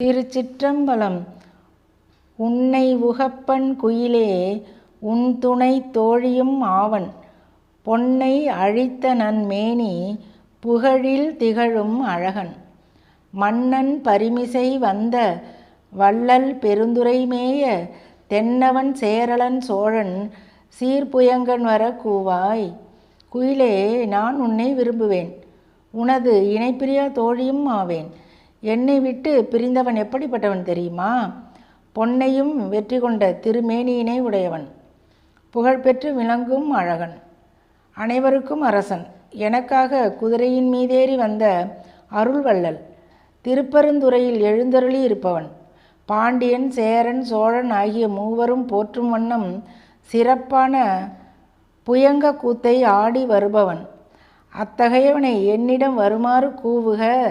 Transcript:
திருச்சிற்றம்பலம் உன்னை உகப்பன் குயிலே உன் துணை தோழியும் ஆவன். பொன்னை அழித்த நன்மேனி புகழில் திகழும் அழகன். மன்னன் பரிமிசை வந்த வள்ளல் பெருந்துரைமேய தென்னவன் சேரலன் சோழன் சீர்புயங்கன் வர கூவாய். குயிலே நான் உன்னை விரும்புவேன். உனது இணைப்பிரியா தோழியும் ஆவேன். என்னை விட்டு பிரிந்தவன் எப்படிப்பட்டவன் தெரியுமா? பொன்னையும் வெற்றி கொண்ட திருமேனியினை உடையவன். புகழ்பெற்று விளங்கும் அழகன். அனைவருக்கும் அரசன். எனக்காக குதிரையின் மீதேறி வந்த அருள்வள்ளல் திருப்பெருந்துறையில் எழுந்தருளி இருப்பவன். பாண்டியன் சேரன் சோழன் ஆகிய மூவரும் போற்றும் வண்ணம் சிறப்பான புயங்க கூத்தை ஆடி வருபவன். அத்தகையவனை என்னிடம் வருமாறு கூவுக.